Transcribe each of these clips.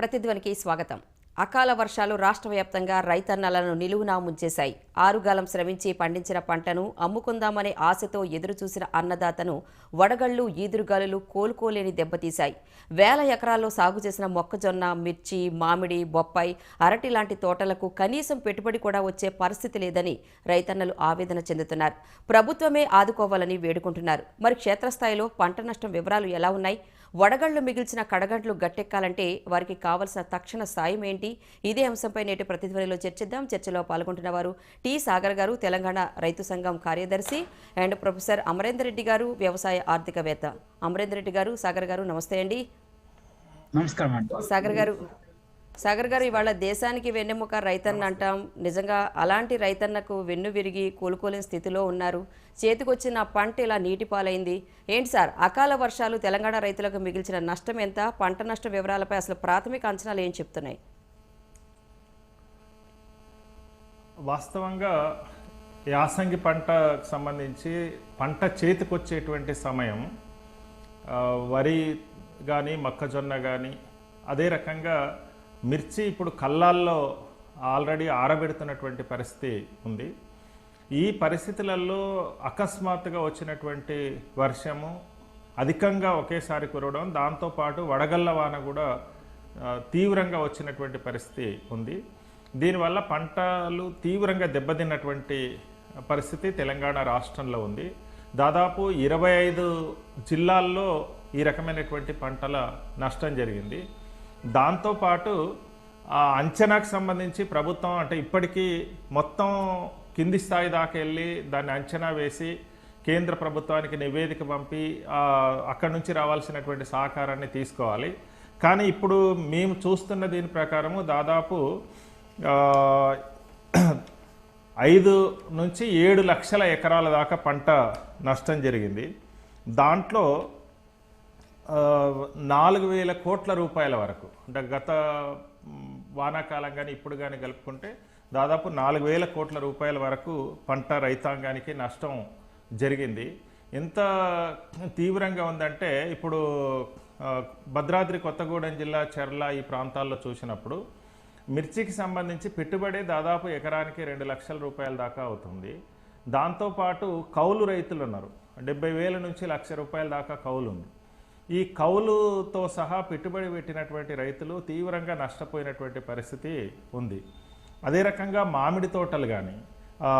ప్రతిధ్వనికి స్వాగతం. అకాల వర్షాలు రాష్ట్ర వ్యాప్తంగా రైతన్నలను నిలువునా ముంచేశాయి ఆరుగాలం శ్రమించి పండించిన పంటను అమ్ముకుందామనే ఆశతో ఎదురుచూసిన అన్నదాతను వడగళ్ళు ఈదురుగాలులు కోలుకోలేని దెబ్బతీశాయి. వేల ఎకరాల్లో సాగు చేసిన మొక్కజొన్న మిర్చి మామిడి బొప్పాయి అరటి లాంటి తోటలకు కనీసం పెట్టుబడి కూడా వచ్చే పరిస్థితి లేదని రైతన్నలు ఆవేదన చెందుతున్నారు. ప్రభుత్వమే ఆదుకోవాలని వేడుకుంటున్నారు. మరి క్షేత్రస్థాయిలో పంట నష్టం వివరాలు ఎలా ఉన్నాయి? వడగళ్ళు మిగిల్చిన కడగండ్లు గట్టెక్కాలంటే వారికి కావలసిన తక్షణ సాయం ఏంటి? ఇదే అంశంపై నేటి ప్రతిధ్వనిలో చర్చిద్దాం. చర్చలో పాల్గొంటున్న వారు టి. సాగర్ గారు తెలంగాణ రైతు సంఘం కార్యదర్శి అండ్ ప్రొఫెసర్ అమరేందర్ రెడ్డి గారు వ్యవసాయ ఆర్థికవేత్త. అమరేందర్ రెడ్డి గారు సాగర్ గారు నమస్తే అండి. నమస్కారం అండి. సాగర్ గారు సాగర్ గారు ఇవాళ దేశానికి వెన్నెముక రైతన్న అంటాం. నిజంగా అలాంటి రైతన్నకు వెన్ను విరిగి కోలుకోలేని స్థితిలో ఉన్నారు. చేతికొచ్చిన పంట ఇలా నీటి పాలైంది ఏంటి సార్ అకాల వర్షాలు తెలంగాణ రైతులకు మిగిల్చిన నష్టం ఎంత? పంట నష్ట వివరాలపై అసలు ప్రాథమిక అంచనాలు ఏం చెప్తున్నాయి? వాస్తవంగా యాసంగి పంటకు సంబంధించి పంట చేతికొచ్చేటువంటి సమయం వరి కానీ మొక్కజొన్న కానీ అదే రకంగా మిర్చి ఇప్పుడు కళ్ళాల్లో ఆల్రెడీ ఆరబెడుతున్నటువంటి పరిస్థితి ఉంది. ఈ పరిస్థితులలో అకస్మాత్తుగా వచ్చినటువంటి వర్షము అధికంగా ఒకేసారి కురవడం దాంతోపాటు వడగళ్ళ వాన కూడా తీవ్రంగా వచ్చినటువంటి పరిస్థితి ఉంది. దీనివల్ల పంటలు తీవ్రంగా దెబ్బతిన్నటువంటి పరిస్థితి తెలంగాణ రాష్ట్రంలో ఉంది. దాదాపు ఇరవై ఐదు జిల్లాల్లో ఈ రకమైనటువంటి పంటల నష్టం జరిగింది. దాంతోపాటు ఆ అంచనాకు సంబంధించి ప్రభుత్వం అంటే ఇప్పటికీ మొత్తం కింది స్థాయి దాకా వెళ్ళి దాన్ని అంచనా వేసి కేంద్ర ప్రభుత్వానికి నివేదిక పంపి అక్కడి నుంచి రావాల్సినటువంటి సహకారాన్ని తీసుకోవాలి. కానీ ఇప్పుడు మేము చూస్తున్న దీని ప్రకారము దాదాపు ఐదు నుంచి ఏడు లక్షల ఎకరాల దాకా పంట నష్టం జరిగింది. దాంట్లో నాలుగు వేల కోట్ల రూపాయల వరకు. అంటే గత వానాకాలం కానీ ఇప్పుడు కానీ కలుపుకుంటే దాదాపు నాలుగు వేల కోట్ల రూపాయల వరకు పంట రైతాంగానికి నష్టం జరిగింది. ఎంత తీవ్రంగా ఉందంటే ఇప్పుడు భద్రాద్రి కొత్తగూడెం జిల్లా చెర్ల ఈ ప్రాంతాల్లో చూసినప్పుడు మిర్చికి సంబంధించి పెట్టుబడి దాదాపు ఎకరానికి రెండు లక్షల రూపాయల దాకా అవుతుంది. దాంతోపాటు కౌలు రైతులు ఉన్నారు. డెబ్బై వేల నుంచి లక్ష రూపాయల దాకా కౌలు ఉంది. ఈ కౌలుతో సహా పెట్టుబడి పెట్టినటువంటి రైతులు తీవ్రంగా నష్టపోయినటువంటి పరిస్థితి ఉంది. అదే రకంగా మామిడి తోటలు కానీ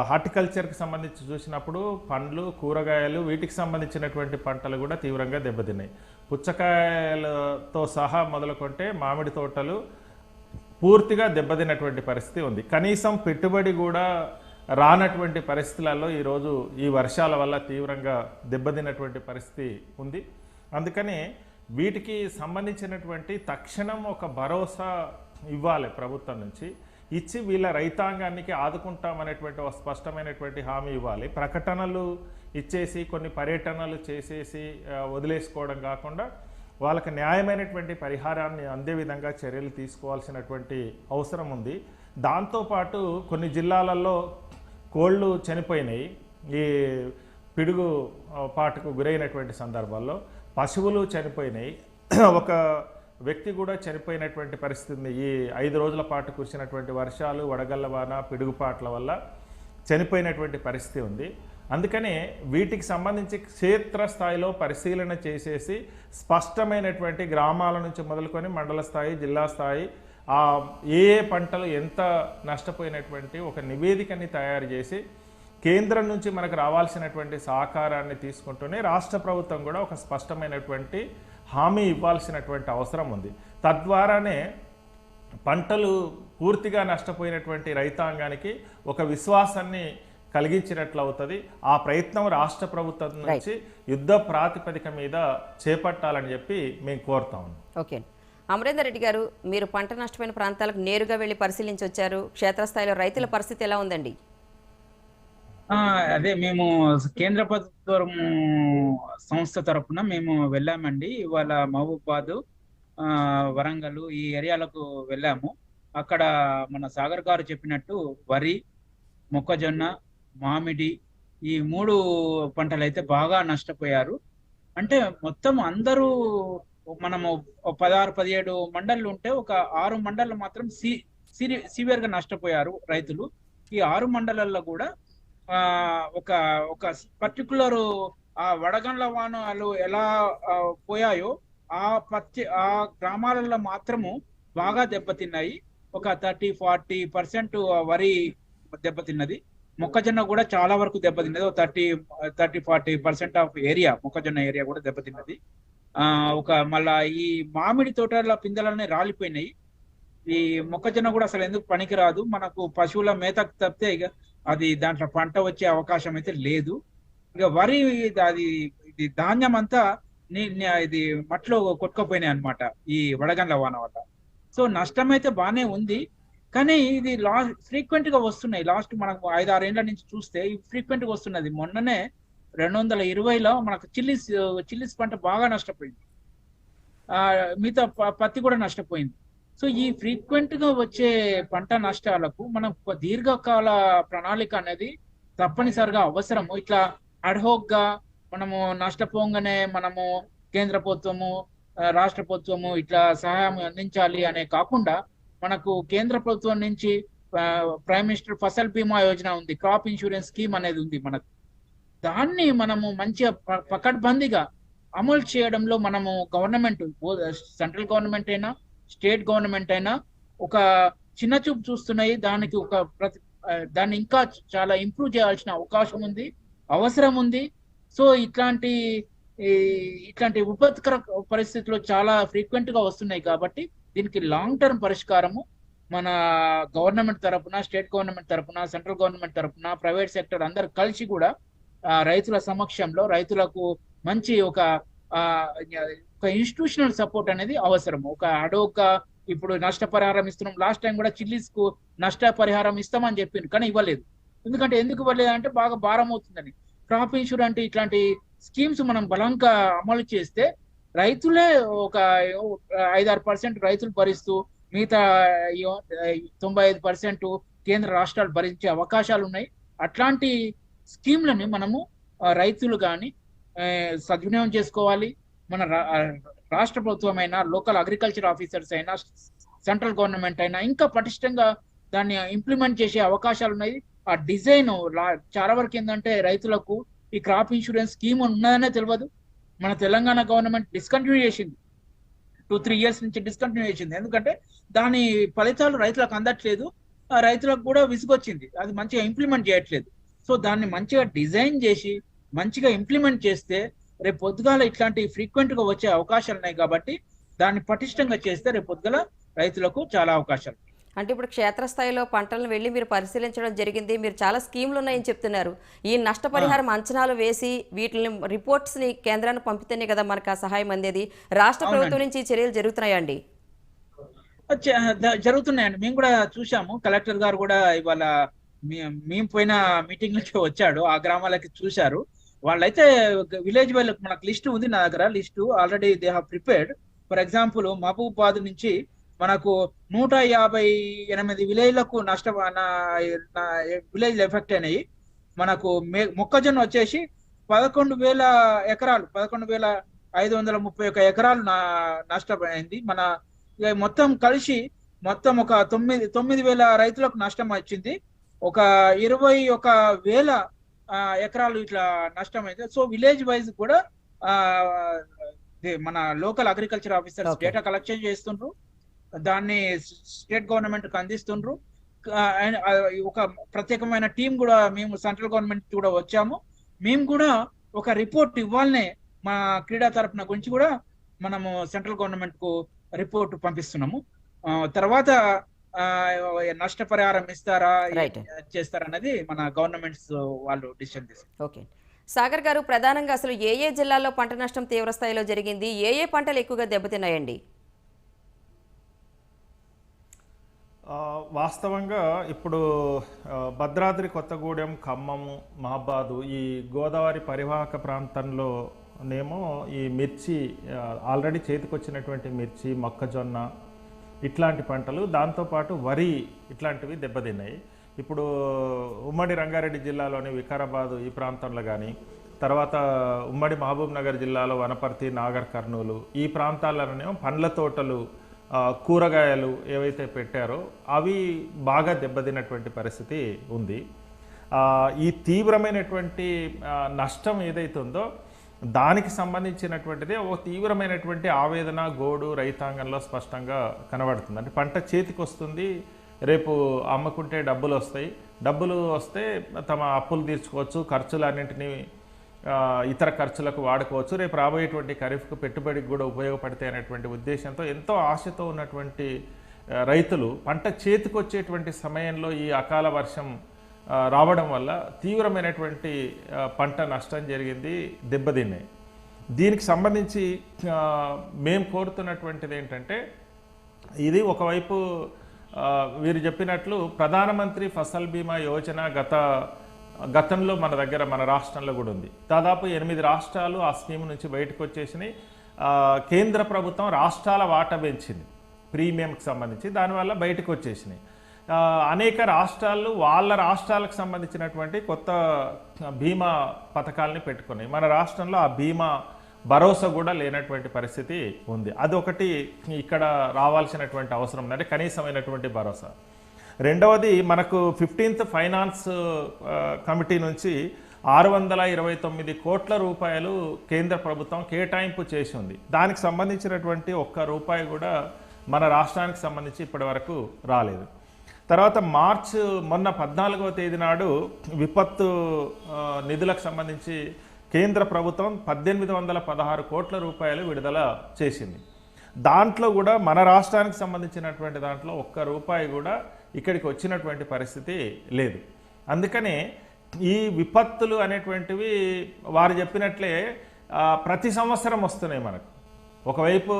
హార్టికల్చర్కి సంబంధించి చూసినప్పుడు పండ్లు కూరగాయలు వీటికి సంబంధించినటువంటి పంటలు కూడా తీవ్రంగా దెబ్బతిన్నాయి. పుచ్చకాయలతో సహా మొదలుకొంటే మామిడి తోటలు పూర్తిగా దెబ్బతిన్నటువంటి పరిస్థితి ఉంది. కనీసం పెట్టుబడి కూడా రానటువంటి పరిస్థితులలో ఈరోజు ఈ వర్షాల వల్ల తీవ్రంగా దెబ్బతిన్నటువంటి పరిస్థితి ఉంది. అందుకని వీటికి సంబంధించినటువంటి తక్షణం ఒక భరోసా ఇవ్వాలి ప్రభుత్వం నుంచి. ఇచ్చి వీళ్ళ రైతాంగానికి ఆదుకుంటామనేటువంటి ఒక స్పష్టమైనటువంటి హామీ ఇవ్వాలి. ప్రకటనలు ఇచ్చేసి కొన్ని పర్యటనలు చేసేసి వదిలేసుకోవడం కాకుండా వాళ్ళకి న్యాయమైనటువంటి పరిహారాన్ని అందే విధంగా చర్యలు తీసుకోవాల్సినటువంటి అవసరం ఉంది. దాంతోపాటు కొన్ని జిల్లాలలో కోళ్ళు చనిపోయినాయి. ఈ పిడుగు పాటకు పాటుకు గురైనటువంటి సందర్భాల్లో పశువులు చనిపోయినాయి. ఒక వ్యక్తి కూడా చనిపోయినటువంటి పరిస్థితి ఈ ఐదు రోజుల పాటు కురిసినటువంటి వర్షాలు వడగళ్ళ వాన పిడుగుపాట్ల వల్ల చనిపోయినటువంటి పరిస్థితి ఉంది. అందుకనే వీటికి సంబంధించి క్షేత్ర స్థాయిలో పరిశీలన చేసేసి స్పష్టమైనటువంటి గ్రామాల నుంచి మొదలుకొని మండల స్థాయి జిల్లా స్థాయి ఆ ఏ ఏ పంటలు ఎంత నష్టపోయినటువంటి ఒక నివేదికని తయారు చేసి కేంద్రం నుంచి మనకు రావాల్సినటువంటి సహకారాన్ని తీసుకుంటూనే రాష్ట్ర ప్రభుత్వం కూడా ఒక స్పష్టమైనటువంటి హామీ ఇవ్వాల్సినటువంటి అవసరం ఉంది. తద్వారానే పంటలు పూర్తిగా నష్టపోయినటువంటి రైతాంగానికి ఒక విశ్వాసాన్ని కలిగించినట్లు అవుతుంది ఆ ప్రయత్నం రాష్ట్ర ప్రభుత్వం నుంచి యుద్ధ ప్రాతిపదిక మీద చేపట్టాలని చెప్పి మేము కోరుతా ఉన్నాం. ఓకే. అమరేందర్ రెడ్డి గారు మీరు పంట నష్టమైన ప్రాంతాలకు నేరుగా వెళ్ళి పరిశీలించి వచ్చారు క్షేత్రస్థాయిలో రైతుల పరిస్థితి ఎలా ఉందండి? అదే మేము కేంద్ర ప్రభుత్వం సంస్థ తరపున మేము వెళ్ళామండి. ఇవాళ మహబూబాద్ ఆ, వరంగల్ ఈ ఏరియాలకు వెళ్ళాము. అక్కడ మన సాగర్ గారు చెప్పినట్టు వరి మొక్కజొన్న మామిడి ఈ మూడు పంటలు అయితే బాగా నష్టపోయారు. అంటే మొత్తం అందరూ మనము పదహారు పదిహేడు మండళ్ళు ఉంటే ఒక ఆరు మండళ్ళు మాత్రం సి సివియర్గా నష్టపోయారు రైతులు. ఈ ఆరు మండలాల్లో కూడా ఒక ఒక పర్టికులర్ ఆ వడగండ్ల వానలు ఎలా పోయాయో ఆ పచ్చి ఆ గ్రామాలలో మాత్రము బాగా దెబ్బతిన్నాయి. ఒక థర్టీ ఫార్టీ పర్సెంట్ వరి దెబ్బతిన్నది. మొక్కజొన్న కూడా చాలా వరకు దెబ్బతిన్నది. ఒక thirty thirty forty percent of area మొక్కజొన్న ఏరియా కూడా దెబ్బతిన్నది. ఆ ఒక మళ్ళా ఈ మామిడి తోటల పిందెలన్నీ రాలిపోయినాయి. ఈ మొక్కజొన్న కూడా అసలు ఎందుకు పనికిరాదు? మనకు పశువుల మేతకు తప్పితే ఇక అది దాంట్లో పంట వచ్చే అవకాశం అయితే లేదు. ఇక వరి అది ఇది ధాన్యం అంతా ఇది మట్లో కొట్టుకుపోయినాయి అన్నమాట ఈ వడగండ్ల వాన వల్ల. సో నష్టం అయితే బాగానే ఉంది. కానీ ఇది లాస్ట్ ఫ్రీక్వెంట్గా వస్తున్నాయి. లాస్ట్ మనకు ఐదు ఆరు ఏళ్ళ నుంచి చూస్తే ఫ్రీక్వెంట్గా వస్తున్నది. మొన్ననే రెండు వందల ఇరవైలో మనకు చిల్లీస్ చిల్లీస్ పంట బాగా నష్టపోయింది. ఆ మిగతా పత్తి కూడా నష్టపోయింది. సో ఈ ఫ్రీక్వెంట్గా వచ్చే పంట నష్టాలకు మనం దీర్ఘకాల ప్రణాళిక అనేది తప్పనిసరిగా అవసరము. ఇట్లా అడ్హోక్గా మనము నష్టపోగానే మనము కేంద్ర ప్రభుత్వము రాష్ట్ర ప్రభుత్వము ఇట్లా సహాయం అందించాలి అనే కాకుండా మనకు కేంద్ర ప్రభుత్వం నుంచి ప్రైమ్ మినిస్టర్ ఫసల్ బీమా యోజన ఉంది. క్రాప్ ఇన్సూరెన్స్ స్కీమ్ అనేది ఉంది మనకు. దాన్ని మనము మంచిగా పకడ్బందీగా అమలు చేయడంలో మనము గవర్నమెంట్ సెంట్రల్ గవర్నమెంట్ అయినా స్టేట్ గవర్నమెంట్ అయినా ఒక చిన్న చూపు చూస్తున్నాయి. దానికి ఒక ప్రతి దాన్ని ఇంకా చాలా ఇంప్రూవ్ చేయాల్సిన అవకాశం ఉంది అవసరం ఉంది. సో ఇట్లాంటి ఇట్లాంటి విపత్కర పరిస్థితులు చాలా ఫ్రీక్వెంట్గా వస్తున్నాయి కాబట్టి దీనికి లాంగ్ టర్మ్ పరిష్కారము మన గవర్నమెంట్ తరపున స్టేట్ గవర్నమెంట్ తరపున సెంట్రల్ గవర్నమెంట్ తరపున ప్రైవేట్ సెక్టర్ అందరు కలిసి కూడా రైతుల సమక్షంలో రైతులకు మంచి ఒక ఆ, ఒక ఇన్స్టిట్యూషనల్ సపోర్ట్ అనేది అవసరం ఒక అడోక ఇప్పుడు నష్టపరిహారం ఇస్తున్నాం. లాస్ట్ టైం కూడా చిల్లీస్కు నష్టపరిహారం ఇస్తామని చెప్పింది కానీ ఇవ్వలేదు. ఎందుకంటే ఎందుకు ఇవ్వలేదు అంటే బాగా భారం అవుతుందని. క్రాప్ ఇన్సూరెన్స్ ఇట్లాంటి స్కీమ్స్ మనం బలంగా అమలు చేస్తే రైతులే ఒక ఐదారు పర్సెంట్ రైతులు భరిస్తూ మిగతా తొంభై ఐదు పర్సెంట్ కేంద్ర రాష్ట్రాలు భరించే అవకాశాలు ఉన్నాయి. అట్లాంటి స్కీమ్లని మనము రైతులు కానీ సద్వినియోగం చేసుకోవాలి. మన రా- రాష్ట్ర ప్రభుత్వం అయినా లోకల్ అగ్రికల్చర్ ఆఫీసర్స్ అయినా సెంట్రల్ గవర్నమెంట్ అయినా ఇంకా పటిష్టంగా దాన్ని ఇంప్లిమెంట్ చేసే అవకాశాలు ఉన్నాయి. ఆ డిజైన్ చాలా వరకు ఏంటంటే రైతులకు ఈ క్రాప్ ఇన్సూరెన్స్ స్కీమ్ ఉన్నదనే తెలియదు మన తెలంగాణ గవర్నమెంట్ డిస్కంటిన్యూ చేసింది. టూ త్రీ ఇయర్స్ నుంచి డిస్కంటిన్యూ చేసింది. ఎందుకంటే దాని ఫలితాలు రైతులకు అందట్లేదు. ఆ రైతులకు కూడా విసుగొచ్చింది. అది మంచిగా ఇంప్లిమెంట్ చేయట్లేదు. సో దాన్ని మంచిగా డిజైన్ చేసి మంచిగా ఇంప్లిమెంట్ చేస్తే రేపు పొద్దుగాల ఇట్లాంటి ఫ్రీక్వెంట్గా వచ్చే అవకాశాలు ఉన్నాయి కాబట్టి దాన్ని పటిష్టంగా చేస్తే రేపు పొద్దుగల రైతులకు చాలా అవకాశాలు అంటే ఇప్పుడు క్షేత్రస్థాయిలో పంటలను వెళ్ళి మీరు పరిశీలించడం జరిగింది. మీరు చాలా స్కీమ్లు ఉన్నాయని చెప్తున్నారు. ఈ నష్టపరిహారం అంచనాలు వేసి వీటిని రిపోర్ట్స్ని కేంద్రానికి పంపితేనే కదా మనకు ఆ సహాయం అందేది. రాష్ట్ర ప్రభుత్వం నుంచి ఈ చర్యలు జరుగుతున్నాయండి? జరుగుతున్నాయండి. మేము కూడా చూసాము కలెక్టర్ గారు కూడా ఇవాళ మేము పోయిన మీటింగ్ నుంచి వచ్చాడు. ఆ గ్రామాలకి చూశారు. వాళ్ళైతే విలేజ్ వాళ్ళకి మనకు లిస్ట్ ఉంది నా దగ్గర list already they have prepared for example Mahabubabad నుంచి మనకు నూట యాభై ఎనిమిది విలేజ్లకు నష్ట విలేజ్ ఎఫెక్ట్ అయినాయి. మనకు మొక్కజొన్న వచ్చేసి పదకొండు వేల ఎకరాలు పదకొండు వేల ఐదు వందల ముప్పై ఒక ఎకరాలు నా- మన మొత్తం కలిసి మొత్తం ఒక తొమ్మిది తొమ్మిది వేల రైతులకు నష్టం వచ్చింది. ఒక ఇరవై ఒక వేల ఎకరాలు ఇట్లా నష్టం అయితే సో విలేజ్ వైజ్ కూడా మన local agriculture officers. Data collection చేస్తుండ్రు. దాన్ని స్టేట్ గవర్నమెంట్కి అందిస్తుండ్రు ఒక ప్రత్యేకమైన టీం కూడా మేము సెంట్రల్ గవర్నమెంట్ కూడా వచ్చాము. మేము కూడా ఒక రిపోర్ట్ ఇవ్వాలనే మా క్రీడా తరపున గురించి కూడా మనము సెంట్రల్ గవర్నమెంట్కు రిపోర్ట్ పంపిస్తున్నాము. తర్వాత నష్టపరిహారం ఇస్తారా. చేస్తారా అనేది మన గవర్నమెంట్స్ వాళ్ళు డిసిషన్ తీసుకుంటారు. ఓకే. సాగర్ గారు ప్రధానంగా అసలు ఏ ఏ జిల్లాల్లో పంట నష్టం తీవ్ర స్థాయిలో జరిగింది? ఏ ఏ పంటలు ఎక్కువగా దెబ్బతిన్నాయండి? ఆ, వాస్తవంగా ఇప్పుడు భద్రాద్రి కొత్తగూడెం ఖమ్మం మహబాదు ఈ గోదావరి పరివాహక ప్రాంతంలో నేమో ఈ మిర్చి ఆల్రెడీ చేతికొచ్చినటువంటి మిర్చి మొక్కజొన్న ఇట్లాంటి పంటలు దాంతోపాటు వరి ఇట్లాంటివి దెబ్బతిన్నాయి. ఇప్పుడు ఉమ్మడి రంగారెడ్డి జిల్లాలోని వికారాబాదు ఈ ప్రాంతంలో కానీ తర్వాత ఉమ్మడి మహబూబ్ నగర్ జిల్లాలో వనపర్తి నాగర్ కర్నూలు ఈ ప్రాంతాలలోనేమో పండ్ల తోటలు కూరగాయలు ఏవైతే పెట్టారో అవి బాగా దెబ్బతిన్నటువంటి పరిస్థితి ఉంది. ఈ తీవ్రమైనటువంటి నష్టం ఏదైతుందో ఉందో దానికి సంబంధించినటువంటిది ఒక తీవ్రమైనటువంటి ఆవేదన గోడు రైతాంగంలో స్పష్టంగా కనబడుతుంది. అంటే పంట చేతికి వస్తుంది రేపు అమ్ముకుంటే డబ్బులు వస్తాయి డబ్బులు వస్తే తమ అప్పులు తీర్చుకోవచ్చు ఖర్చులన్నింటినీ ఆ, ఇతర ఖర్చులకు వాడుకోవచ్చు. రేపు రాబోయేటువంటి ఖరీఫ్కు పెట్టుబడికి కూడా ఉపయోగపడతాయి అనేటువంటి ఉద్దేశంతో ఎంతో ఆశతో ఉన్నటువంటి రైతులు పంట చేతికి వచ్చేటువంటి సమయంలో ఈ అకాల వర్షం రావడం వల్ల తీవ్రమైనటువంటి పంట నష్టం జరిగింది దెబ్బతిన్నాయి. దీనికి సంబంధించి మేము కోరుతున్నటువంటిది ఏంటంటే ఇది ఒకవైపు వీరు చెప్పినట్లు ప్రధానమంత్రి ఫసల్ బీమా యోజన గత గతంలో మన దగ్గర మన రాష్ట్రంలో కూడా ఉంది. దాదాపు ఎనిమిది రాష్ట్రాలు ఆ స్కీమ్ నుంచి బయటకు వచ్చేసినాయి కేంద్ర ప్రభుత్వం రాష్ట్రాల వాటా పెంచింది. ప్రీమియంకి సంబంధించి దానివల్ల బయటకు వచ్చేసినాయి అనేక రాష్ట్రాలు వాళ్ళ రాష్ట్రాలకు సంబంధించినటువంటి కొత్త బీమా పథకాలని పెట్టుకున్నాయి. మన రాష్ట్రంలో ఆ బీమా భరోసా కూడా లేనటువంటి పరిస్థితి ఉంది. అదొకటి ఇక్కడ రావాల్సినటువంటి అవసరం ఉంది. అంటే కనీసమైనటువంటి భరోసా. రెండవది మనకు ఫిఫ్టీన్త్ ఫైనాన్స్ కమిటీ నుంచి ఆరు వందల ఇరవై తొమ్మిది కోట్ల రూపాయలు కేంద్ర ప్రభుత్వం కేటాయింపు చేసి ఉంది దానికి సంబంధించినటువంటి ఒక్క రూపాయి కూడా మన రాష్ట్రానికి సంబంధించి ఇప్పటి వరకు రాలేదు. తర్వాత మార్చ్ మొన్న పద్నాలుగవ తేదీ నాడు విపత్తు నిధులకు సంబంధించి కేంద్ర ప్రభుత్వం పద్దెనిమిది వందల పదహారు కోట్ల రూపాయలు విడుదల చేసింది. దాంట్లో కూడా మన రాష్ట్రానికి సంబంధించినటువంటి దాంట్లో ఒక్క రూపాయి కూడా ఇక్కడికి వచ్చినటువంటి పరిస్థితి లేదు. అందుకని ఈ విపత్తులు అనేటువంటివి వారు చెప్పినట్లే ప్రతి సంవత్సరం వస్తున్నాయి మనకు. ఒకవైపు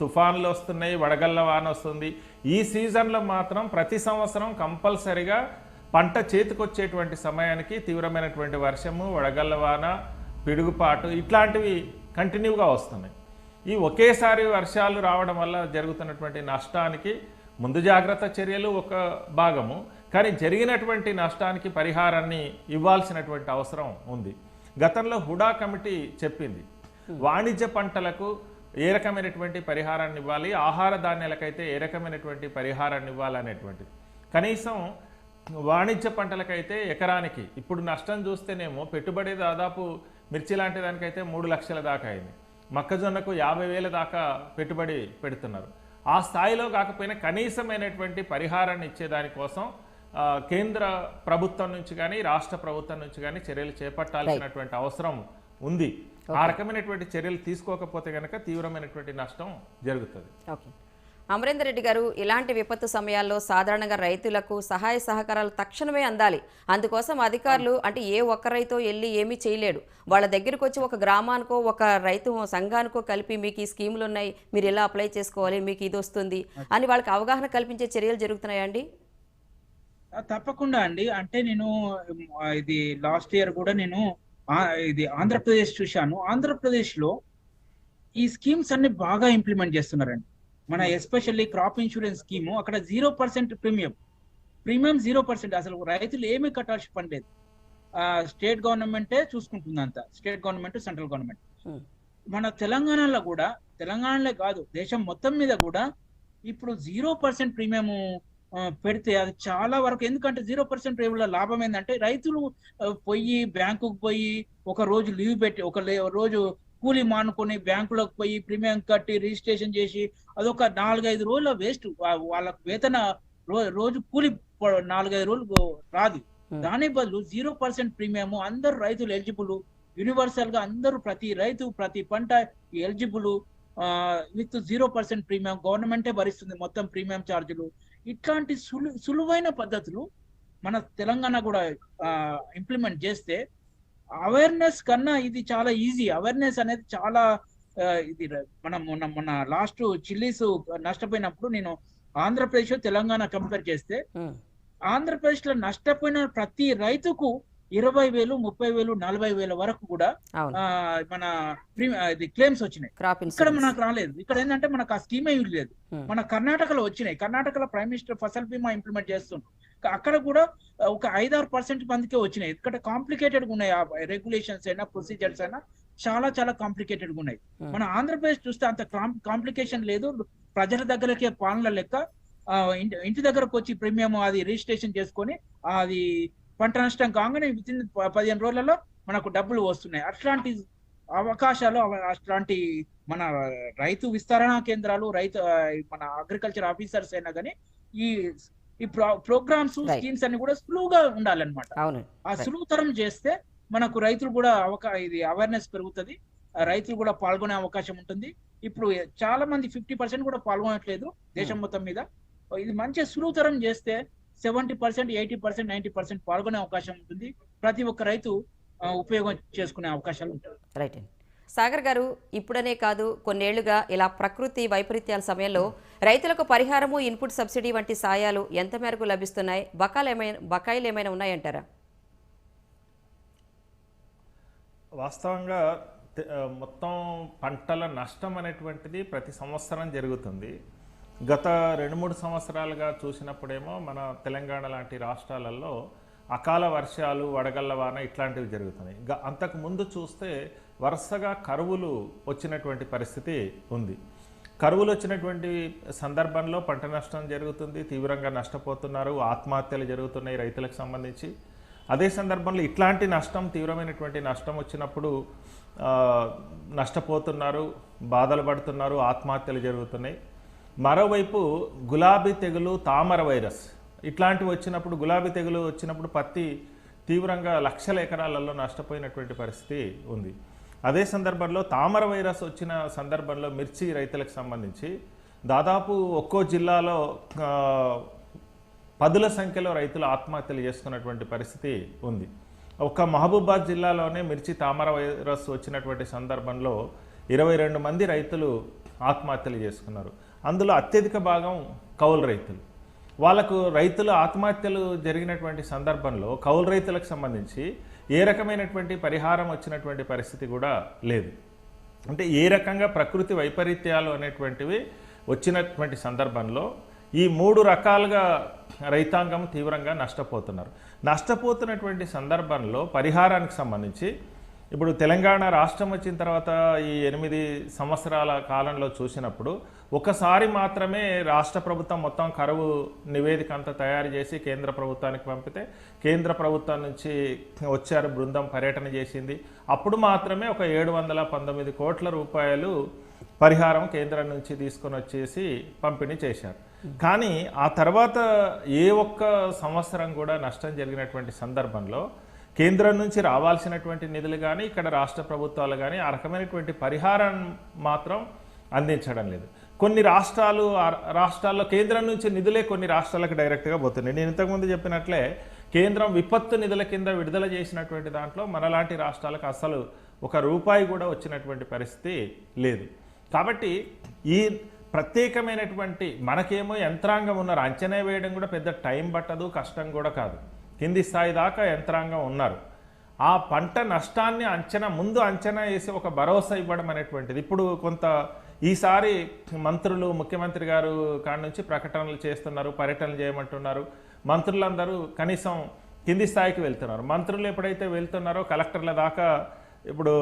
తుఫాన్లు వస్తున్నాయి వడగళ్ళ వాన వస్తుంది. ఈ సీజన్లో మాత్రం ప్రతి సంవత్సరం కంపల్సరిగా పంట చేతికొచ్చేటువంటి సమయానికి తీవ్రమైనటువంటి వర్షము వడగళ్ళ వాన పిడుగుపాటు ఇట్లాంటివి కంటిన్యూగా వస్తున్నాయి. ఈ ఒకేసారి వర్షాలు రావడం వల్ల జరుగుతున్నటువంటి నష్టానికి ముందు జాగ్రత్త చర్యలు ఒక భాగము. కానీ జరిగినటువంటి నష్టానికి పరిహారాన్ని ఇవ్వాల్సినటువంటి అవసరం ఉంది. గతంలో హుడా కమిటీ చెప్పింది వాణిజ్య పంటలకు ఏ రకమైనటువంటి పరిహారాన్ని ఇవ్వాలి ఆహార ధాన్యాలకైతే ఏ రకమైనటువంటి పరిహారాన్ని ఇవ్వాలనేటువంటిది కనీసం వాణిజ్య పంటలకైతే ఎకరానికి ఇప్పుడు నష్టం చూస్తేనేమో పెట్టుబడి దాదాపు మిర్చి లాంటి దానికైతే మూడు లక్షల దాకా అయింది. మొక్కజొన్నకు యాభై వేల దాకా పెట్టుబడి పెడుతున్నారు. ఆ స్థాయిలో కాకపోయినా కనీసమైనటువంటి పరిహారాన్ని ఇచ్చేదానికోసం కేంద్ర ప్రభుత్వం నుంచి కానీ రాష్ట్ర ప్రభుత్వం నుంచి కానీ చర్యలు చేపట్టాల్సినటువంటి అవసరం ఉంది. ఆ రకమైనటువంటి చర్యలు తీసుకోకపోతే కనుక తీవ్రమైనటువంటి నష్టం జరుగుతుంది. ఓకే. అమరేందర్ రెడ్డి గారు ఇలాంటి విపత్తు సమయాల్లో సాధారణంగా రైతులకు సహాయ సహకారాలు తక్షణమే అందాలి. అందుకోసం అధికారులు అంటే ఏ ఒక్క రైతు వెళ్ళి ఏమీ చేయలేడు. వాళ్ళ దగ్గరికి వచ్చి ఒక గ్రామానికో ఒక రైతు సంఘానికో కలిపి మీకు ఈ స్కీములు ఉన్నాయి మీరు ఎలా అప్లై చేసుకోవాలి మీకు ఇది వస్తుంది అని వాళ్ళకి అవగాహన కల్పించే చర్యలు జరుగుతున్నాయండి తప్పకుండా అండి. అంటే నేను ఇది లాస్ట్ ఇయర్ కూడా నేను ఇది ఆంధ్రప్రదేశ్ చూశాను. ఆంధ్రప్రదేశ్లో ఈ స్కీమ్స్ అన్ని బాగా ఇంప్లిమెంట్ చేస్తున్నారండి. మన ఎస్పెషల్లీ క్రాప్ ఇన్సూరెన్స్ స్కీమ్ అక్కడ zero percent premium. Premium zero percent అసలు రైతులు ఏమీ కట్టాల్సిన పని లేదు. స్టేట్ గవర్నమెంటే చూసుకుంటుంది అంత state government central government. Hmm. మన తెలంగాణలో కూడా తెలంగాణలో కాదు దేశం మొత్తం మీద కూడా ఇప్పుడు జీరో పర్సెంట్ ప్రీమియం పెడితే అది చాలా వరకు ఎందుకంటే జీరో పర్సెంట్ ప్రీమియంలో లాభం ఏంటంటే రైతులు పోయి బ్యాంకుకు పోయి ఒక రోజు లీవ్ పెట్టి ఒక రోజు కూలి మానుకొని బ్యాంకులోకి పోయి ప్రీమియం కట్టి రిజిస్ట్రేషన్ చేసి అదొక నాలుగైదు రోజుల వేస్ట్. వాళ్ళకు వేతన రోజు కూలి నాలుగైదు రోజులు రాదు. దాని బదులు జీరో పర్సెంట్ ప్రీమియం అందరు రైతులు ఎలిజిబుల్. యూనివర్సల్గా అందరూ ప్రతి రైతు ప్రతి పంట eligible. With zero percent premium గవర్నమెంటే భరిస్తుంది మొత్తం ప్రీమియం ఛార్జీలు. ఇట్లాంటి సులు సులువైన పద్ధతులు మన తెలంగాణ కూడా ఇంప్లిమెంట్ చేస్తే అవేర్నెస్ కన్నా ఇది చాలా ఈజీ అవేర్నెస్ అనేది చాలా ఇది మనం మొన్న మొన్న లాస్ట్ చిల్లీస్ నష్టపోయినప్పుడు నేను ఆంధ్రప్రదేశ్ తెలంగాణ కంపేర్ చేస్తే ఆంధ్రప్రదేశ్లో నష్టపోయిన ప్రతి రైతుకు ఇరవై వేలు ముప్పై వేలు నలభై వేల వరకు కూడా మన ఇది క్లెయిమ్స్ వచ్చినాయి. ఇక్కడ మనకు రాలేదు. ఇక్కడ ఏంటంటే మనకు ఆ స్కీమే లేదు. Hmm. మన కర్ణాటకలో వచ్చినాయి. కర్ణాటకలో ప్రైమ్ మినిస్టర్ ఫసల్ బీమా ఇంప్లిమెంట్ చేస్తుంది అక్కడ కూడా ఒక ఐదారు పర్సెంట్ మందికే వచ్చినాయి. ఎందుకంటే కాంప్లికేటెడ్ ఉన్నాయి ఆ రెగ్యులేషన్స్ అయినా ప్రొసీజర్స్ అయినా. చాలా చాలా కాంప్లికేటెడ్ ఉన్నాయి. Hmm. మన ఆంధ్రప్రదేశ్ చూస్తే అంత కాంప్లికేషన్ లేదు. ప్రజల దగ్గరకే పాలన లెక్క ఇంటి దగ్గరకు వచ్చి ప్రీమియం అది రిజిస్ట్రేషన్ చేసుకొని అది పంట నష్టం కాగానే విత్ ఇన్ పదిహేను రోజులలో మనకు డబ్బులు వస్తున్నాయి. అట్లాంటి అవకాశాలు అవ- అట్లాంటి మన రైతు విస్తరణ కేంద్రాలు రైతు మన అగ్రికల్చర్ ఆఫీసర్స్ అయినా కానీ ఈ ఈ ప్రోగ్రామ్స్. స్కీమ్స్ అన్ని కూడా సులువుగా ఉండాలన్నమాట. ఆ. సులువుతరం చేస్తే మనకు రైతులు కూడా అవకా ఇది అవేర్నెస్ పెరుగుతుంది. రైతులు కూడా పాల్గొనే అవకాశం ఉంటుంది. ఇప్పుడు చాలా మంది ఫిఫ్టీ పర్సెంట్ కూడా పాల్గొనట్లేదు దేశం మొత్తం మీద. ఇది మంచి సులువుతరం చేస్తే seventy percent eighty percent ninety percent పాల్గొనే అవకాశం ఉంటుంది. ప్రతి ఒక్క రైతు ఉపయోగం చేసుకునే అవకాశాలు ఉంటాయి. రైట్ అండి సాగర్ గారు ఇప్పుడనే కాదు కొన్నేళ్ళుగా ఇలా ప్రకృతి వైపరీత్యాల సమయంలో రైతులకు పరిహారము ఇన్పుట్ సబ్సిడీ వంటి సాయాలు ఎంత మేరకు లభిస్తున్నాయి? బకాయిలు ఏమైనా బకాయిలు ఏమైనా ఉన్నాయంటారా? వాస్తవంగా మొత్తం పంటల నష్టం అనేటువంటిది ప్రతి సంవత్సరం జరుగుతుంది. గత రెండు మూడు సంవత్సరాలుగా చూసినప్పుడేమో మన తెలంగాణ లాంటి రాష్ట్రాలలో అకాల వర్షాలు వడగళ్ళ వాన ఇట్లాంటివి జరుగుతున్నాయి. గ అంతకు ముందు చూస్తే వరుసగా కరువులు వచ్చినటువంటి పరిస్థితి ఉంది. కరువులు వచ్చినటువంటి సందర్భంలో పంట నష్టం జరుగుతుంది తీవ్రంగా నష్టపోతున్నారు ఆత్మహత్యలు జరుగుతున్నాయి రైతులకు సంబంధించి. అదే సందర్భంలో ఇట్లాంటి నష్టం తీవ్రమైనటువంటి నష్టం వచ్చినప్పుడు నష్టపోతున్నారు బాధలు పడుతున్నారు ఆత్మహత్యలు జరుగుతున్నాయి. మరోవైపు గులాబీ తెగులు తామర వైరస్. ఇట్లాంటివి వచ్చినప్పుడు గులాబీ తెగులు వచ్చినప్పుడు పత్తి తీవ్రంగా లక్షల ఎకరాలలో నష్టపోయినటువంటి పరిస్థితి ఉంది. అదే సందర్భంలో తామర వైరస్ వచ్చిన సందర్భంలో మిర్చి రైతులకు సంబంధించి దాదాపు ఒక్కో జిల్లాలో పదుల సంఖ్యలో రైతులు ఆత్మహత్యలు చేసుకున్నటువంటి పరిస్థితి ఉంది. ఒక్క మహబూబాద్ జిల్లాలోనే మిర్చి తామర వైరస్ వచ్చినటువంటి సందర్భంలో ఇరవై రెండు మంది రైతులు ఆత్మహత్యలు చేసుకున్నారు. అందులో అత్యధిక భాగం కౌలు రైతులు. వాళ్ళకు రైతులు ఆత్మహత్యలు జరిగినటువంటి సందర్భంలో కౌలు రైతులకు సంబంధించి ఏ రకమైనటువంటి పరిహారం వచ్చినటువంటి పరిస్థితి కూడా లేదు. అంటే ఏ రకంగా ప్రకృతి వైపరీత్యాలు అనేటువంటివి వచ్చినటువంటి సందర్భంలో ఈ మూడు రకాలుగా రైతాంగం తీవ్రంగా నష్టపోతున్నారు. నష్టపోతున్నటువంటి సందర్భంలో పరిహారానికి సంబంధించి ఇప్పుడు తెలంగాణ రాష్ట్రం వచ్చిన తర్వాత ఈ ఎనిమిది సంవత్సరాల కాలంలో చూసినప్పుడు ఒకసారి మాత్రమే రాష్ట్ర ప్రభుత్వం మొత్తం కరువు నివేదిక అంతా తయారు చేసి కేంద్ర ప్రభుత్వానికి పంపితే కేంద్ర ప్రభుత్వం నుంచి వచ్చారు బృందం పర్యటన చేసింది. అప్పుడు మాత్రమే ఒక ఏడు వందల పంతొమ్మిది కోట్ల రూపాయలు పరిహారం కేంద్రం నుంచి తీసుకొని వచ్చేసి పంపిణీ చేశారు. కానీ ఆ తర్వాత ఏ ఒక్క సంవత్సరం కూడా నష్టం జరిగినటువంటి సందర్భంలో కేంద్రం నుంచి రావాల్సినటువంటి నిధులు కానీ ఇక్కడ రాష్ట్ర ప్రభుత్వాలు కానీ ఆ రకమైనటువంటి పరిహారం మాత్రం అందించడం లేదు. కొన్ని రాష్ట్రాలు రాష్ట్రాల్లో కేంద్రం నుంచి నిధులే కొన్ని రాష్ట్రాలకు డైరెక్ట్గా పోతున్నాయి. నేను ఇంతకుముందు చెప్పినట్లే కేంద్రం విపత్తు నిధుల కింద విడుదల చేసినటువంటి దాంట్లో మనలాంటి రాష్ట్రాలకు అసలు ఒక రూపాయి కూడా వచ్చినటువంటి పరిస్థితి లేదు. కాబట్టి ఈ ప్రత్యేకమైనటువంటి మనకేమో యంత్రాంగం ఉన్నారు. అంచనా వేయడం కూడా పెద్ద టైం పట్టదు కష్టం కూడా కాదు. కింది స్థాయి దాకా యంత్రాంగం ఉన్నారు. ఆ పంట నష్టాన్ని అంచనా ముందు అంచనా వేసి ఒక భరోసా ఇవ్వడం అనేటువంటిది. ఇప్పుడు కొంత ఈసారి మంత్రులు ముఖ్యమంత్రి గారు కాడి నుంచి ప్రకటనలు చేస్తున్నారు పర్యటనలు చేయమంటున్నారు. మంత్రులందరూ కనీసం కింది స్థాయికి వెళ్తున్నారు. మంత్రులు ఎప్పుడైతే వెళ్తున్నారో కలెక్టర్ల దాకా ఇప్పుడు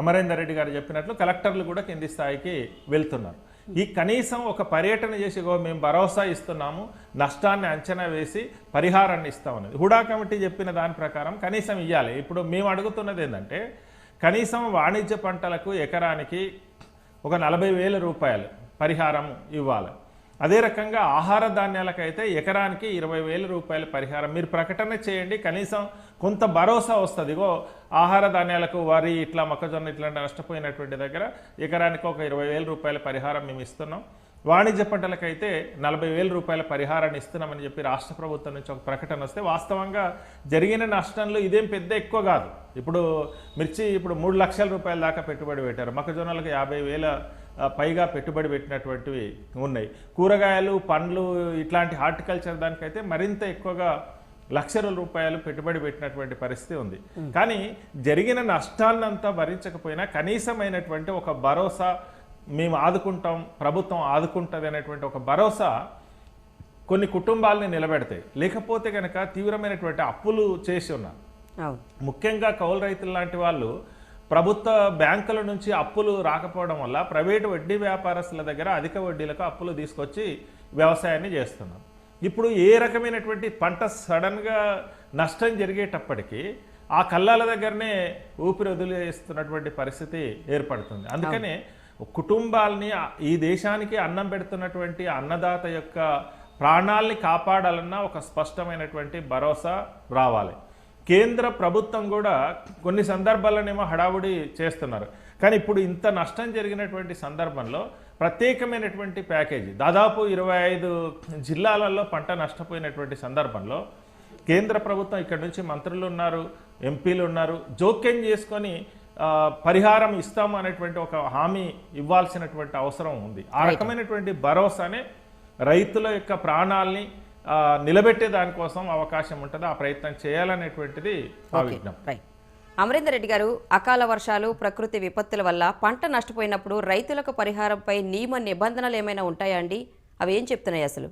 అమరేందర్ రెడ్డి గారు చెప్పినట్లు కలెక్టర్లు కూడా కింది స్థాయికి వెళ్తున్నారు. ఈ కనీసం ఒక పర్యటన చేసి మేము భరోసా ఇస్తున్నాము నష్టాన్ని అంచనా వేసి పరిహారాన్ని ఇస్తామని హుడా కమిటీ చెప్పిన దాని ప్రకారం కనీసం ఇవ్వాలి ఇప్పుడు మేము అడుగుతున్నది ఏంటంటే కనీసం వాణిజ్య పంటలకు ఎకరానికి ఒక నలభై వేల రూపాయలు పరిహారం ఇవ్వాలి. అదే రకంగా ఆహార ధాన్యాలకైతే ఎకరానికి ఇరవై వేల రూపాయల పరిహారం. మీరు ప్రకటన చేయండి. కనీసం కొంత భరోసా వస్తుంది. ఇగో ఆహార ధాన్యాలకు వరి ఇట్లా మొక్కజొన్న ఇట్లాంటి నష్టపోయినటువంటి దగ్గర ఎకరానికి ఒక ఇరవై వేల రూపాయల పరిహారం మేము ఇస్తున్నాం. వాణిజ్య పంటలకైతే నలభై వేల రూపాయల పరిహారాన్ని ఇస్తున్నామని చెప్పి రాష్ట్ర ప్రభుత్వం నుంచి ఒక ప్రకటన వస్తే వాస్తవంగా జరిగిన నష్టంలో ఇదేం పెద్ద ఎక్కువ కాదు. ఇప్పుడు మిర్చి ఇప్పుడు మూడు లక్షల రూపాయల దాకా పెట్టుబడి పెట్టారు. మొక్కజొన్నలకు యాభై వేల పైగా పెట్టుబడి పెట్టినటువంటివి ఉన్నాయి. కూరగాయలు పండ్లు ఇట్లాంటి హార్టికల్చర్ దానికైతే మరింత ఎక్కువగా లక్షల రూపాయలు పెట్టుబడి పెట్టినటువంటి పరిస్థితి ఉంది. కానీ జరిగిన నష్టాన్నంతా భరించకపోయినా కనీసమైనటువంటి ఒక భరోసా మేము ఆదుకుంటాం ప్రభుత్వం ఆదుకుంటుంది అనేటువంటి ఒక భరోసా కొన్ని కుటుంబాలని నిలబెడతాయి. లేకపోతే కనుక తీవ్రమైనటువంటి అప్పులు చేసి ఉన్నారు. ముఖ్యంగా కౌలు రైతులు లాంటి వాళ్ళు ప్రభుత్వ బ్యాంకుల నుంచి అప్పులు రాకపోవడం వల్ల ప్రైవేటు వడ్డీ వ్యాపారస్తుల దగ్గర అధిక వడ్డీలకు అప్పులు తీసుకొచ్చి వ్యవసాయాన్ని చేస్తున్నారు. ఇప్పుడు ఏ రకమైనటువంటి పంట సడన్గా నష్టం జరిగేటప్పటికీ ఆ కళ్ళాల దగ్గరనే ఊపిరి వదిలేస్తున్నటువంటి పరిస్థితి ఏర్పడుతుంది. అందుకనే కుటుంబాల్ని ఈ దేశానికి అన్నం పెడుతున్నటువంటి అన్నదాత యొక్క ప్రాణాల్ని కాపాడాలన్న ఒక స్పష్టమైనటువంటి భరోసా రావాలి. కేంద్ర ప్రభుత్వం కూడా కొన్ని సందర్భాల్లోనేమో హడావుడి చేస్తున్నారు. కానీ ఇప్పుడు ఇంత నష్టం జరిగినటువంటి సందర్భంలో ప్రత్యేకమైనటువంటి ప్యాకేజీ దాదాపు ఇరవై ఐదు జిల్లాలలో పంట నష్టపోయినటువంటి సందర్భంలో కేంద్ర ప్రభుత్వం ఇక్కడ నుంచి మంత్రులు ఉన్నారు ఎంపీలు ఉన్నారు జోక్యం చేసుకొని పరిహారం ఇస్తాము అనేటువంటి ఒక హామీ ఇవ్వాల్సినటువంటి అవసరం ఉంది. ఆ రకమైనటువంటి భరోసానే రైతుల యొక్క ప్రాణాల్ని నిలబెట్టే దానికోసం అవకాశం ఉంటుంది. ఆ ప్రయత్నం చేయాలనేటువంటిది ఆ ఓకే విజ్ఞప్తి రైట్ అమరేందర్ రెడ్డి గారు అకాల వర్షాలు ప్రకృతి విపత్తుల వల్ల పంట నష్టపోయినప్పుడు రైతులకు పరిహారంపై నియమ నిబంధనలు ఏమైనా ఉంటాయా అండి? అవి ఏం చెప్తున్నాయి అసలు?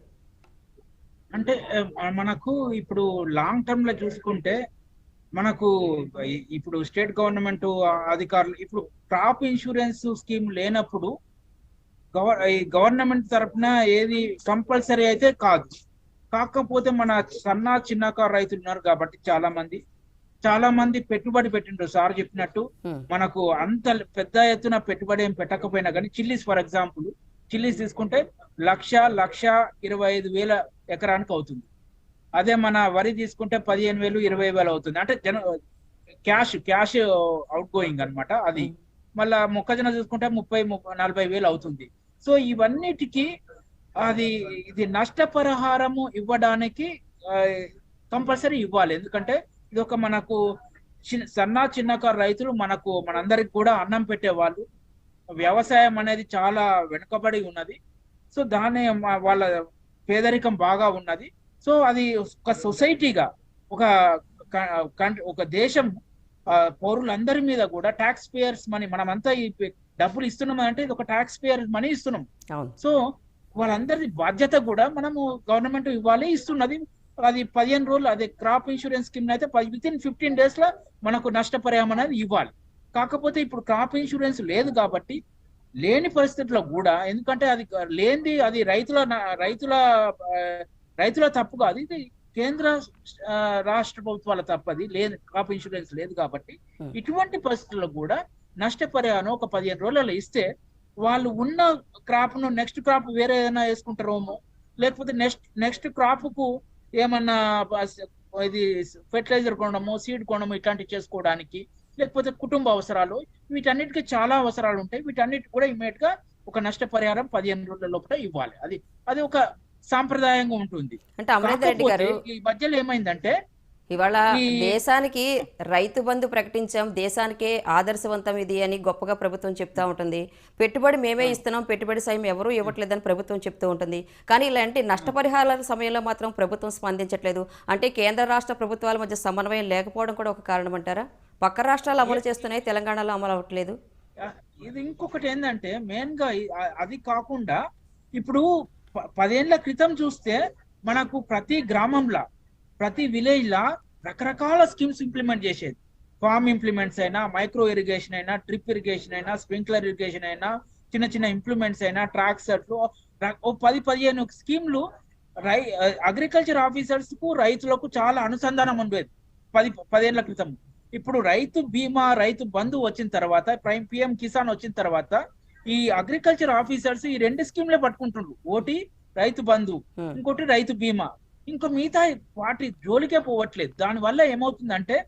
అంటే మనకు ఇప్పుడు లాంగ్ టర్మ్లో చూసుకుంటే మనకు ఇప్పుడు స్టేట్ గవర్నమెంట్ అధికారులు ఇప్పుడు క్రాప్ ఇన్సూరెన్స్ స్కీమ్ లేనప్పుడు గవర్నమెంట్ తరఫున ఏది కంపల్సరీ అయితే కాదు. కాకపోతే మన సన్న చిన్నకారు రైతులు ఉన్నారు కాబట్టి చాలా మంది చాలా మంది పెట్టుబడి పెట్టిండ్రు. సార్ చెప్పినట్టు. మనకు అంత పెద్ద ఎత్తున పెట్టుబడి ఏం పెట్టకపోయినా కానీ చిల్లీస్ ఫర్ ఎగ్జాంపుల్ చిల్లీస్ తీసుకుంటే లక్ష లక్ష ఇరవై ఐదు వేల ఎకరానికి అవుతుంది. అదే మన వరి తీసుకుంటే పదిహేను వేలు ఇరవై వేలు అవుతుంది. అంటే జన క్యాష్ క్యాష్ అవుట్ గోయింగ్ అన్నమాట అది. మళ్ళా మొక్కజొన్న చూసుకుంటే ముప్పై నలభై వేలు అవుతుంది. సో ఇవన్నిటికి అది ఇది నష్టపరిహారము ఇవ్వడానికి కంపల్సరీ ఇవ్వాలి. ఎందుకంటే ఇది ఒక మనకు చిన్న సన్న చిన్నకారు రైతులు మనకు మనందరికి కూడా అన్నం పెట్టే వాళ్ళు. వ్యవసాయం అనేది చాలా వెనుకబడి ఉన్నది. సో దాని వాళ్ళ పేదరికం బాగా ఉన్నది. సో అది ఒక సొసైటీగా ఒక ఒక దేశం పౌరులందరి మీద కూడా ట్యాక్స్ పేయర్స్ మనీ మనమంతా ఈ డబ్బులు ఇస్తున్నాం అంటే ఇది ఒక ట్యాక్స్ పేయర్ మనీ ఇస్తున్నాం సో వాళ్ళందరి బాధ్యత కూడా మనము గవర్నమెంట్ ఇవ్వాలి ఇస్తున్నది. అది పదిహేను రోజులు అదే క్రాప్ ఇన్సూరెన్స్ స్కీమ్ అయితే విత్ ఇన్ ఫిఫ్టీన్ డేస్లో మనకు నష్టపరిహారం అనేది ఇవ్వాలి. కాకపోతే ఇప్పుడు క్రాప్ ఇన్సూరెన్స్ లేదు కాబట్టి లేని పరిస్థితుల్లో కూడా ఎందుకంటే అది లేనిది అది రైతుల రైతుల రైతుల తప్పు కాదు. ఇది కేంద్ర రాష్ట్ర ప్రభుత్వాల తప్పది లేదు క్రాప్ ఇన్సూరెన్స్ లేదు కాబట్టి. ఇటువంటి పరిస్థితుల్లో కూడా నష్టపరిహారం ఒక పదిహేను రోజులలో ఇస్తే వాళ్ళు ఉన్న క్రాప్ను నెక్స్ట్ క్రాప్ వేరే ఏదైనా వేసుకుంటారేమో లేకపోతే నెక్స్ట్ నెక్స్ట్ క్రాప్కు ఏమన్నా ఇది ఫెర్టిలైజర్ కొనడము సీడ్ కొనడము ఇట్లాంటివి చేసుకోవడానికి లేకపోతే కుటుంబ అవసరాలు వీటన్నిటికీ చాలా అవసరాలు ఉంటాయి. వీటన్నిటి కూడా ఇమీడియట్గా ఒక నష్టపరిహారం పదిహేను రోజుల లోపల ఇవ్వాలి. అది అది ఒక సాంప్రదాయంగా ఉంటుంది. అంటే అమరేందర్ రెడ్డి గారు ఈ మధ్యలో ఏమైందంటే ఇవాళ దేశానికి రైతు బంధు ప్రకటించాం దేశానికే ఆదర్శవంతం ఇది అని గొప్పగా ప్రభుత్వం చెప్తా ఉంటుంది. పెట్టుబడి మేమే ఇస్తున్నాం పెట్టుబడి సాయం ఎవరూ ఇవ్వట్లేదని ప్రభుత్వం చెప్తూ ఉంటుంది. కానీ ఇలాంటి నష్టపరిహారాల సమయంలో మాత్రం ప్రభుత్వం స్పందించట్లేదు. అంటే కేంద్ర రాష్ట్ర ప్రభుత్వాల మధ్య సమన్వయం లేకపోవడం కూడా ఒక కారణం అంటారా? పక్క రాష్ట్రాలు అమలు చేస్తున్నాయి తెలంగాణలో అమలు అవ్వట్లేదు. ఇది ఇంకొకటి ఏంటంటే మెయిన్గా ఈ- ఆ- అది కాకుండా ఇప్పుడు పదేళ్ళ క్రితం చూస్తే మనకు ప్రతి గ్రామంలో ప్రతి విలేజ్ లా రకరకాల స్కీమ్స్ ఇంప్లిమెంట్ చేసేది. ఫామ్ ఇంప్లిమెంట్స్ అయినా మైక్రో ఇరిగేషన్ అయినా డ్రిప్ ఇరిగేషన్ అయినా స్ప్రింక్లర్ ఇరిగేషన్ అయినా చిన్న చిన్న ఇంప్లిమెంట్స్ అయినా ట్రాక్సర్లు ఓ పది పదిహేను స్కీమ్లు రై అగ్రికల్చర్ ఆఫీసర్స్కు రైతులకు చాలా అనుసంధానం ఉండేది. పది పదేళ్ళ క్రితం. ఇప్పుడు రైతు బీమా రైతు బంధు వచ్చిన తర్వాత ప్రైమ్ పిఎం కిసాన్ వచ్చిన తర్వాత ఈ అగ్రికల్చర్ ఆఫీసర్స్ ఈ రెండు స్కీమ్లే పట్టుకుంటుండ్రు. ఒకటి రైతు బంధు. ఇంకోటి రైతు బీమా. ఇంకో మిగతా వాటి జోలికే పోవట్లేదు. దాని వల్ల ఏమవుతుందంటే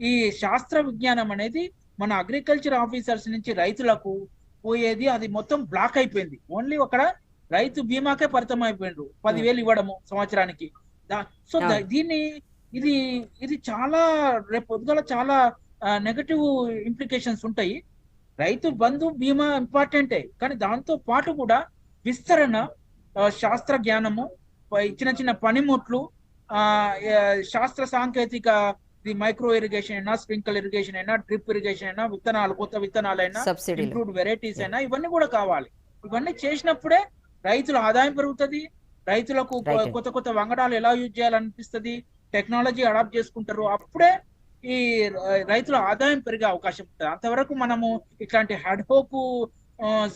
ఈ శాస్త్ర విజ్ఞానం అనేది మన అగ్రికల్చర్ ఆఫీసర్స్ నుంచి రైతులకు పోయేది అది మొత్తం బ్లాక్ అయిపోయింది. ఓన్లీ అక్కడ రైతు బీమాకే పరితం అయిపోయిండ్రు పదివేలు ఇవ్వడము సంవత్సరానికి. సో. దీన్ని ఇది ఇది చాలా రేపు పొద్దుగల చాలా నెగటివ్ ఇంప్లికేషన్స్ ఉంటాయి. రైతు బంధు బీమా ఇంపార్టెంటే. కానీ దాంతో పాటు కూడా విస్తరణ శాస్త్ర జ్ఞానము చిన్న చిన్న పనిముట్లు ఆ శాస్త్ర సాంకేతిక ఇది మైక్రో ఇరిగేషన్ అయినా స్ప్రింకల్ ఇరిగేషన్ అయినా డ్రిప్ ఇరిగేషన్ అయినా విత్తనాలు కొత్త విత్తనాలైనా ఇంప్రూవ్డ్ వెరైటీస్ అయినా ఇవన్నీ కూడా కావాలి. ఇవన్నీ చేసినప్పుడే రైతుల ఆదాయం పెరుగుతుంది. రైతులకు. కొత్త కొత్త వంగడాలు ఎలా యూజ్ చేయాలనిపిస్తుంది? టెక్నాలజీ అడాప్ట్ చేసుకుంటారు. అప్పుడే ఈ రైతుల ఆదాయం పెరిగే అవకాశం ఉంటుంది. అంతవరకు మనము ఇట్లాంటి హడ్హోకు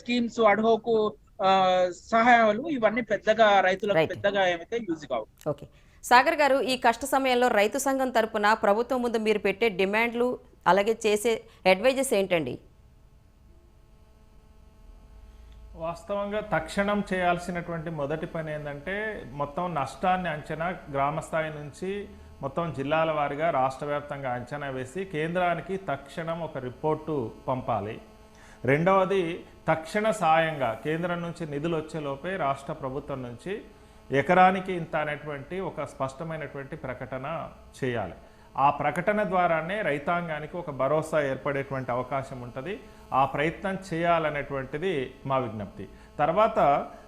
స్కీమ్స్ అడ్హోకు సహాయాలు ఇవన్నీ పెద్దగా రైతులకు. పెద్దగా ఏమైతే యూజ్ కావు. ఓకే. సాగర్ గారు ఈ కష్ట సమయంలో రైతు సంఘం తరపున ప్రభుత్వం ముందు మీరు పెట్టే డిమాండ్లు అలాగే చేసే అడ్వైజెస్ ఏంటండి? వాస్తవంగా తక్షణం చేయాల్సినటువంటి మొదటి పని ఏంటంటే మొత్తం నష్టాన్ని అంచనా గ్రామ స్థాయి నుంచి మొత్తం జిల్లాల వారీగా రాష్ట్ర వ్యాప్తంగా అంచనా వేసి కేంద్రానికి తక్షణం ఒక రిపోర్టు పంపాలి. రెండవది తక్షణ సాయంగా కేంద్రం నుంచి నిధులు వచ్చేలోపే రాష్ట్ర ప్రభుత్వం నుంచి ఎకరానికి ఇంత అనేటువంటి ఒక స్పష్టమైనటువంటి ప్రకటన చేయాలి. ఆ ప్రకటన ద్వారానే రైతాంగానికి ఒక భరోసా ఏర్పడేటువంటి అవకాశం ఉంటుంది. ఆ ప్రయత్నం చేయాలనేటువంటిది మా విజ్ఞప్తి. తర్వాత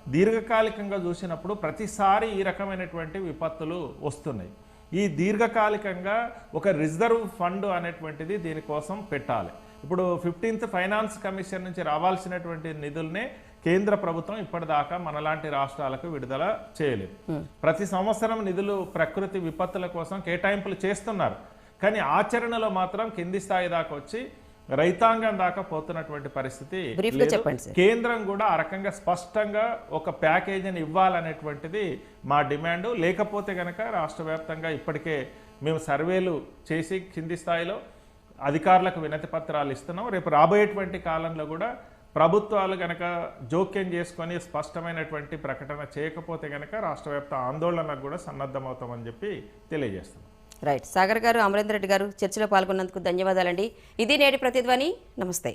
దీర్ఘకాలికంగా చూసినప్పుడు ప్రతిసారి ఈ రకమైనటువంటి విపత్తులు వస్తున్నాయి. ఈ దీర్ఘకాలికంగా ఒక రిజర్వ్ ఫండ్ అనేటువంటిది దీనికోసం పెట్టాలి. ఇప్పుడు ఫిఫ్టీన్త్ ఫైనాన్స్ కమిషన్ నుంచి రావాల్సినటువంటి నిధుల్నే కేంద్ర ప్రభుత్వం ఇప్పటిదాకా మనలాంటి రాష్ట్రాలకు విడుదల చేయలేదు. ప్రతి సంవత్సరం నిధులు ప్రకృతి విపత్తుల కోసం కేటాయింపులు చేస్తున్నారు. కానీ ఆచరణలో మాత్రం కింది స్థాయి దాకా వచ్చి రైతాంగం దాకా పోతున్నటువంటి పరిస్థితి. కేంద్రం కూడా ఆ రకంగా స్పష్టంగా ఒక ప్యాకేజీని ఇవ్వాలనేటువంటిది మా డిమాండ్. లేకపోతే గనక రాష్ట్ర వ్యాప్తంగా ఇప్పటికే మేము సర్వేలు చేసి కింది స్థాయిలో అధికారులకు వినతి పత్రాలు ఇస్తున్నాం. రేపు రాబోయేటువంటి కాలంలో కూడా ప్రభుత్వాలు గనక జోక్యం చేసుకొని స్పష్టమైనటువంటి ప్రకటన చేయకపోతే గనక రాష్ట్ర వ్యాప్త ఆందోళనకు కూడా సన్నద్ధమవుతామని చెప్పి తెలియజేస్తున్నాం. రైట్. సాగర్ గారు అమరేందర్ రెడ్డి గారు చర్చలో పాల్గొన్నందుకు ధన్యవాదాలండి. ఇది నేటి ప్రతిధ్వని. నమస్తే.